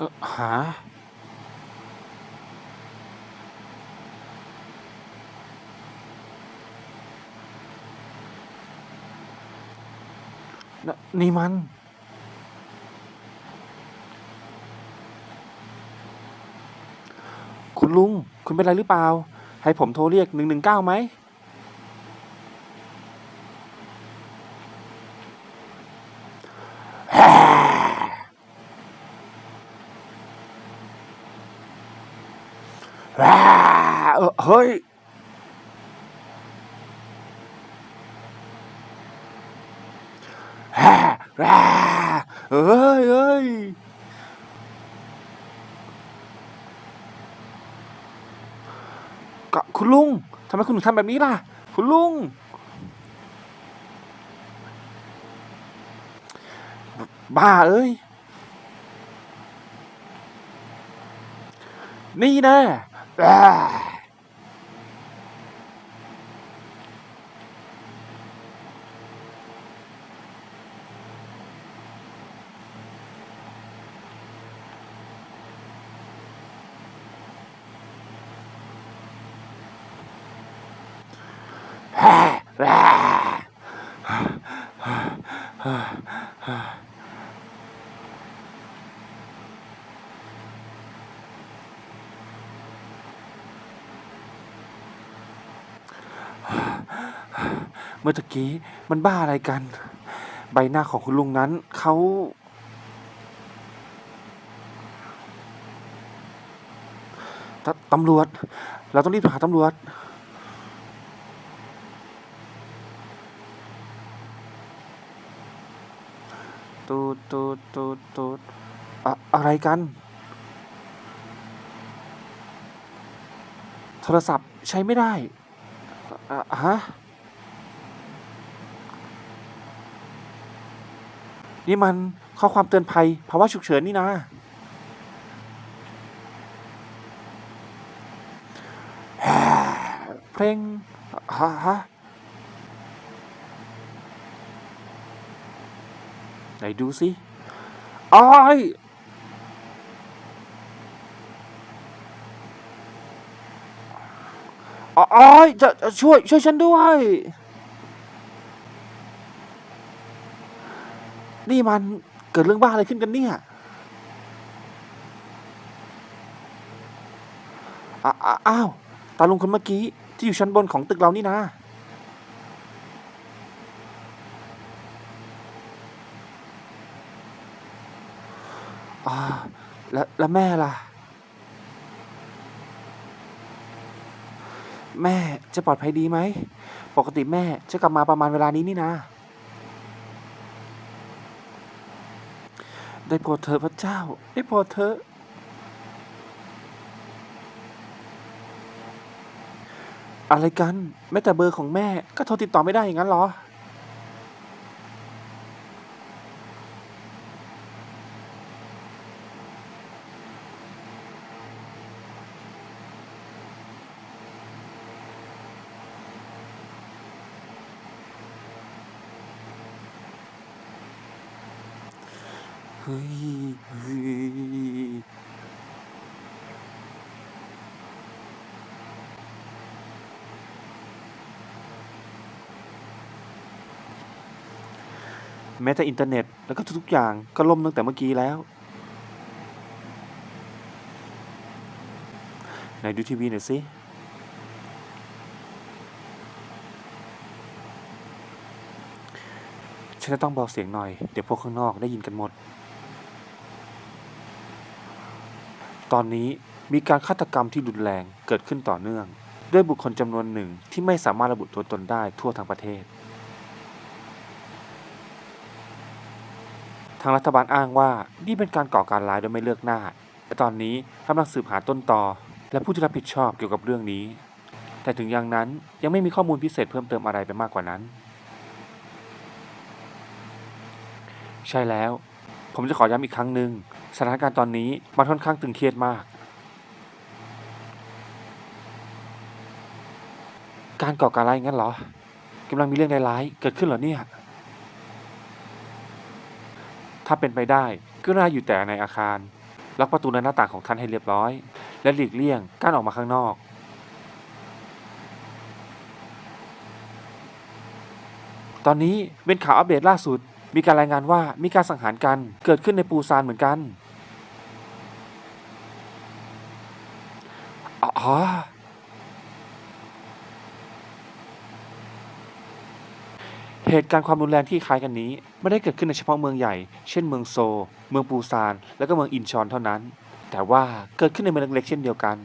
ออหานนี่มัน คุณลุง คุณเป็นไรหรือเปล่า ให้ผมโทรเรียกหนึ่งหนึ่งเก้าไหม แหว่ เฮ้ยแหว่แหว่เอ้ยเอ้ยก็คุณลุงทำไมคุณถึงทำแบบนี้ล่ะ คุณลุง บ้าเอ้ย นี่แน่แหว่แหว่แหว่เมื่อตะกี้มันบ้าอะไรกัน ใบหน้าของคุณลุงนั้นเขาตตำรวจ เราต้องรีบหาตำรวจ ตูดตูดตูดตูดอะอะไรกัน โทรศัพท์ใช้ไม่ได้อะอะฮะ นี่มันข้อความเตือนภัยภาวะฉุกเฉินนี่นะเพลงฮะฮะไหนดูสิอ้ายอ้ายจะจะช่วยช่วยฉันด้วย นี่มันเกิดเรื่องบ้าอะไรขึ้นกันเนี่ยอ้าอ้าวตาลุงคนเมื่อกี้ที่อยู่ชั้นบนของตึกเรานี่นะอาแล้วแล้วแม่ล่ะ แม่จะปลอดภัยดีไหม ปกติแม่จะกลับมาประมาณเวลานี้นี่นะ ได้โปรดเธอพระเจ้า ได้โปรดเธอ อะไรกัน แม้แต่เบอร์ของแม่ก็โทรติดต่อไม่ได้อย่างนั้นเหรอ ฮ้ยเฮ้ยแม้แต่อินเทอร์เน็ตแล้วก็ทุกๆอย่างก็ล่มตั้งแต่เมื่อกี้แล้วไหนดูทีวีหน่อยสิฉันจะต้องเบาเสียงหน่อย เดี๋ยวพวกข้างนอกได้ยินกันหมด ตอนนี้มีการฆาตกรรมที่รุนแรงเกิดขึ้นต่อเนื่อง ด้วยบุคคลจำนวนหนึ่งที่ไม่สามารถระบุตัวตนได้ทั่วทั้งประเทศ ทางรัฐบาลอ้างว่านี่เป็นการก่อการร้ายโดยไม่เลือกหน้าแต่ตอนนี้กำลังสืบหาต้นตอและผู้ที่รับผิดชอบเกี่ยวกับเรื่องนี้ แต่ถึงอย่างนั้นยังไม่มีข้อมูลพิเศษเพิ่มเติมอะไรไปมากกว่านั้น ใช่แล้ว ผมจะขอย้ำอีกครั้งหนึ่ง สถานการณ์ตอนนี้มันค่อนข้างตึงเครียดมาก การก่อการร้ายงั้นเหรอกำลังมีเรื่องร้ายๆเกิดขึ้นเหรอเนี่ยถ้าเป็นไปได้ก็น่าอยู่แต่ในอาคารล็อกประตูและหน้าต่างของท่านให้เรียบร้อย และหลีกเลี่ยงการออกมาข้างนอก ตอนนี้เป็นข่าวอัปเดตล่าสุด มีการรายงานว่ามีการสังหารกันเกิดขึ้นในปูซานเหมือนกัน อ๋อ เหตุการณ์ความรุนแรงที่คล้ายกันนี้ ไม่ได้เกิดขึ้นในเฉพาะเมืองใหญ่ เช่นเมืองโซ เมืองปูซาน และก็เมืองอินชอนเท่านั้น แต่ว่าเกิดขึ้นในเมืองเล็กๆเช่นเดียวกัน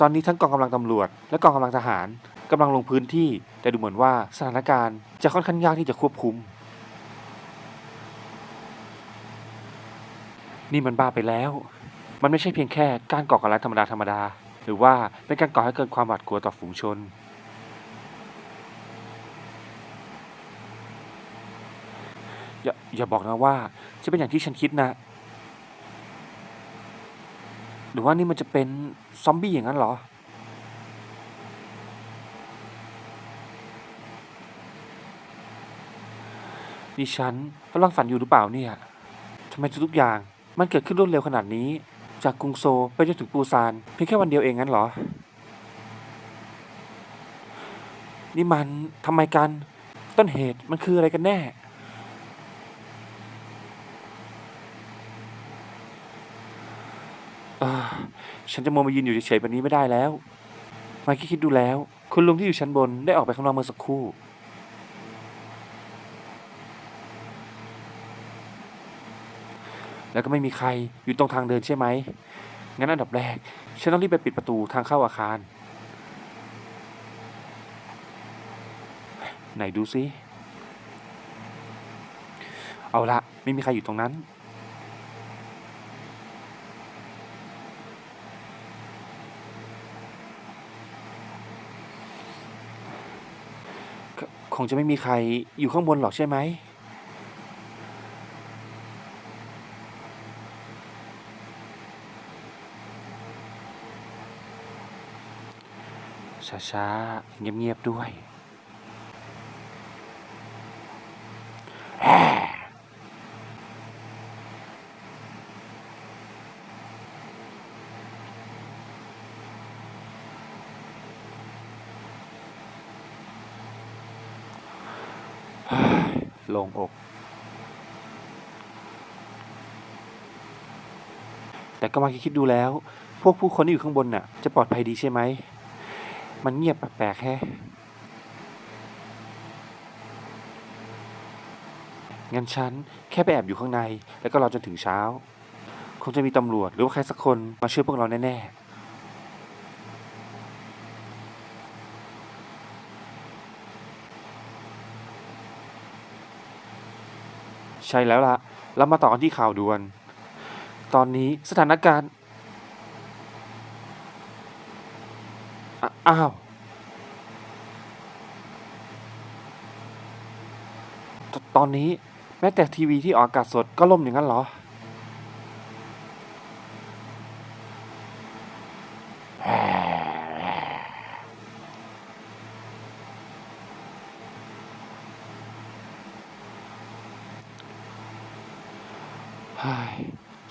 ตอนนี้ทั้งกองกำลังตำรวจ และกองกำลังทหารกำลังลงพื้นที่ แต่ดูเหมือนว่าสถานการณ์จะค่อนข้างยากที่จะควบคุม นี่มันบ้าไปแล้ว มันไม่ใช่เพียงแค่การก่อการร้ายธรรมดาธรรมดา หรือว่าเป็นการก่อให้เกิดความหวาดกลัวต่อฝูงชน อย่าอย่าบอกนะว่าจะเป็นอย่างที่ฉันคิดนะ หรือว่านี่มันจะเป็นซอมบี้อย่างนั้นเหรอ นี่ฉันกำลังฝันอยู่หรือเปล่าเนี่ยทำไมทุกๆอย่างมันเกิดขึ้นรวดเร็วขนาดนี้ จากกรุงโซไปจนถึงปูซานเพียงแค่วันเดียวเองงั้นเหรอ นี่มันทำไมกัน ต้นเหตุมันคืออะไรกันแน่ ฉันจะมัวมายืนอยู่เฉยๆแบบนี้ไม่ได้แล้ว มาคิดๆดูแล้ว คุณลุงที่อยู่ชั้นบนได้ออกไปข้างนอกเมื่อสักครู่ แล้วก็ไม่มีใครอยู่ตรงทางเดินใช่ไหม งั้นอันดับแรก ฉันต้องรีบไปปิดประตูทางเข้าอาคาร ไหนดูซิ เอาละไม่มีใครอยู่ตรงนั้น คงจะไม่มีใครอยู่ข้างบนหรอกใช่ไหม ช้าๆ เงียบๆ ด้วยแฮ่เฮ้ยโล่งอก แต่ก็มาคิดดูแล้ว พวกผู้คนที่อยู่ข้างบนน่ะ จะปลอดภัยดีใช่ไหม มันเงียบแปลกๆแฮะงั้นฉันแค่ไปแอบอยู่ข้างใน แล้วก็รอจนถึงเช้า คงจะมีตำรวจหรือว่าใครสักคนมาช่วยพวกเราแน่ๆใช่แล้วล่ะเรามาต่อกันที่ข่าวด่วน ตอนนี้สถานการณ์ อ้าวตตอนนี้แม้แต่ทีวีที่ออกอากาศสดก็ล่มอย่างนั้นเหรอ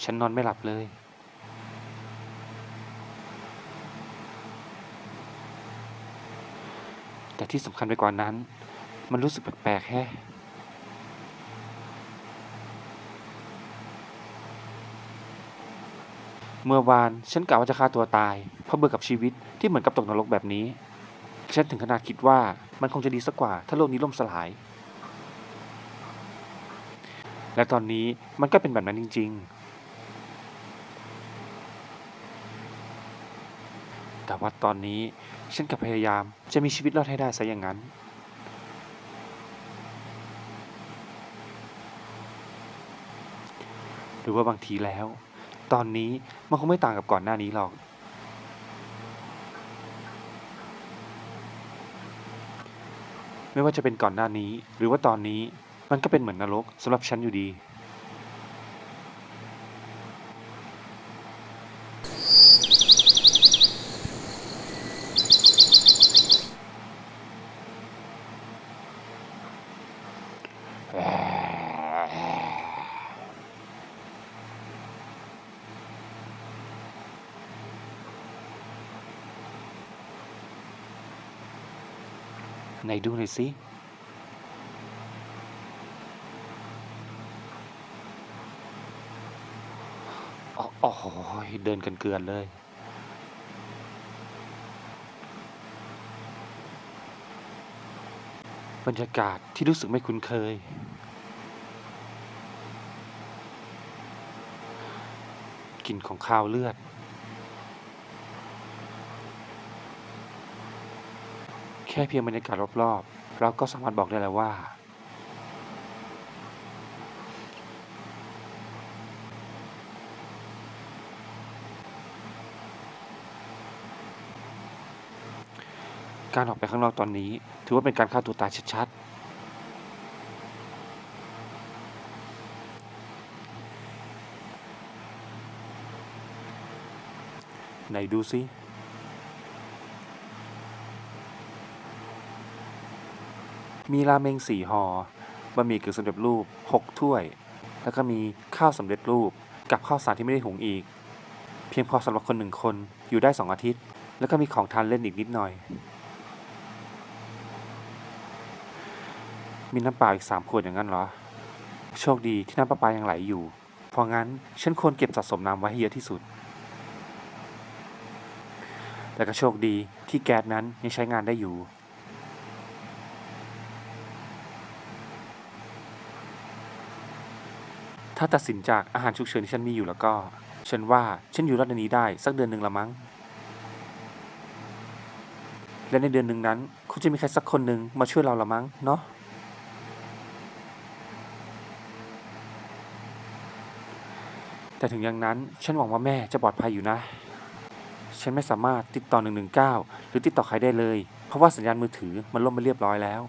ฉันนอนไม่หลับเลย แต่ที่สำคัญไปกว่านั้น มันรู้สึกแปลกๆแฮะเมื่อวานฉันกะว่าจะฆ่าตัวตาย เพราะเบื่อกับชีวิตที่เหมือนกับตกนรกแบบนี้ ฉันถึงขนาดคิดว่ามันคงจะดีสักกว่า ถ้าโลกนี้ล่มสลาย และตอนนี้มันก็เป็นแบบนั้นจริง ๆ แต่ว่าตอนนี้ฉันกับพยายามจะมีชีวิตรอดให้ได้ซะอย่างนั้น หรือว่าบางทีแล้ว ตอนนี้มันคงไม่ต่างกับก่อนหน้านี้หรอก ไม่ว่าจะเป็นก่อนหน้านี้ หรือว่าตอนนี้มันก็เป็นเหมือนนรกสำหรับฉันอยู่ดี ไหนดูหน่อยสิโอ้โหเดินกันเกลือนเลย บรรยากาศที่รู้สึกไม่คุ้นเคย กลิ่นของข้าวเลือด ค่เพียงบรรยากาศรอบๆ เราก็สามารถบอกได้แล้วว่า การออกไปข้างนอกตอนนี้ ถือว่าเป็นการฆ่าตัวตายชัดๆ ไหนดูสิ มีราเมงสี่ห่อบะหมี่กึ่งสำเร็จรูปหกถ้วย แล้วก็มีข้าวสำเร็จรูป กับข้าวสารที่ไม่ได้หุงอีก เพียงพอสำหรับคนหนึ่งคนอยู่ได้สองอาทิตย์ แล้วก็มีของทานเล่นอีกนิดหน่อย มีน้ำเปล่าอีกสามขวดอย่างนั้นเหรอ โชคดีที่น้ำประปายังไหลอยู่ เพราะงั้นฉันควรเก็บสะสมน้ำไว้ให้เยอะที่สุดและก็โชคดีที่แก๊สนั้นยังใช้งานได้อยู่ ถ้าตัดสินจากอาหารฉุกเฉินที่ฉันมีอยู่แล้วก็ ฉันว่าฉันอยู่รอดในนี้ได้สักเดือนหนึ่งละมั้ง และในเดือนหนึ่งนั้นคงจะมีใครสักคนหนึ่งมาช่วยเราละมั้งเนาะ แต่ถึงอย่างนั้นฉันหวังว่าแม่จะปลอดภัยอยู่นะ ฉันไม่สามารถติดต่อ 119 หรือติดต่อใครได้เลย เพราะว่าสัญญาณมือถือมันล่มไปเรียบร้อยแล้ว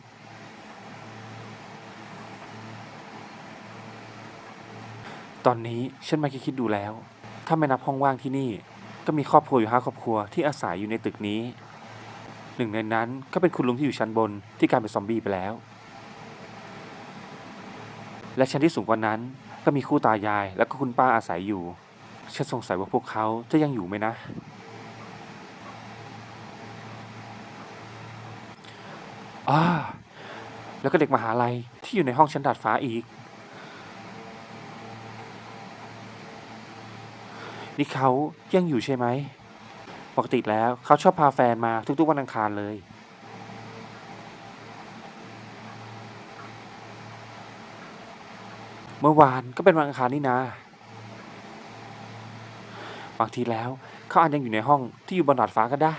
ตอนนี้ฉันมาคิดดูแล้ว ถ้าไม่นับห้องว่างที่นี่ ก็มีครอบครัวอยู่ห้าครอบครัวที่อาศัยอยู่ในตึกนี้ หนึ่งในนั้นก็เป็นคุณลุงที่อยู่ชั้นบนที่กลายเป็นซอมบี้ไปแล้ว และชั้นที่สูงกว่านั้นก็มีคู่ตายายแล้วก็คุณป้าอาศัยอยู่ ฉันสงสัยว่าพวกเขาจะยังอยู่ไหมนะ อ่า แล้วก็เด็กมหาลัยที่อยู่ในห้องชั้นดาดฟ้าอีก นี่เขายังอยู่ใช่ไหม ปกติแล้วเขาชอบพาแฟนมาทุกๆวันอังคารเลย เมื่อวานก็เป็นวันอังคารนี่นาบางทีแล้วเขาอาจยังอยู่ในห้องที่อยู่บนดาดฟ้าก็ได้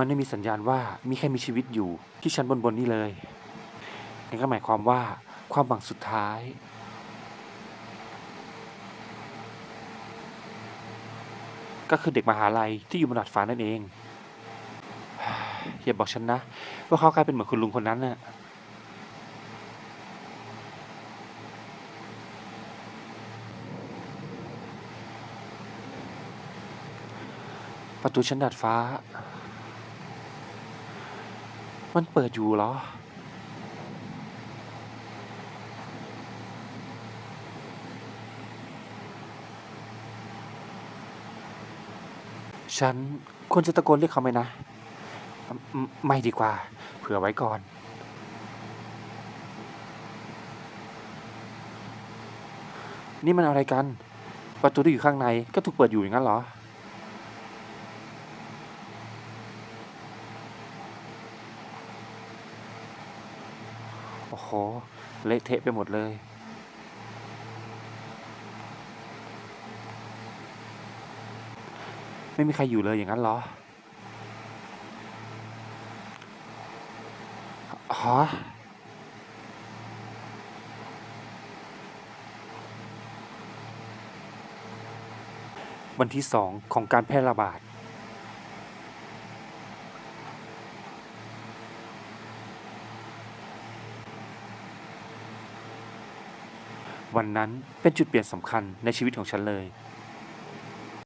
มันไม่มีสัญญาณว่ามีใครมีชีวิตอยู่ที่ชั้นบนบนๆนี่เลยนั่นก็หมายความว่าความหวังสุดท้าย ก็คือเด็กมหาลัยที่อยู่บนดาดฟ้านั่นเอง อย่าบอกฉันนะ ว่าเขากลายเป็นเหมือนคุณลุงคนนั้นน่ะประตูชั้นดาดฟ้า มันเปิดอยู่เหรอ ฉันควรจะตะโกนเรียกเขาไหมนะ ไม่ดีกว่า เผื่อไว้ก่อน นี่มันอะไรกัน ประตูที่อยู่ข้างในก็ถูกเปิดอยู่อย่างนั้นเหรอ โอ้โหเละเทะไปหมดเลย ไม่มีใครอยู่เลยอย่างนั้นเหรอฮะวันที่สองของการแพร่ระบาด วันนั้นเป็นจุดเปลี่ยนสำคัญในชีวิตของฉันเลย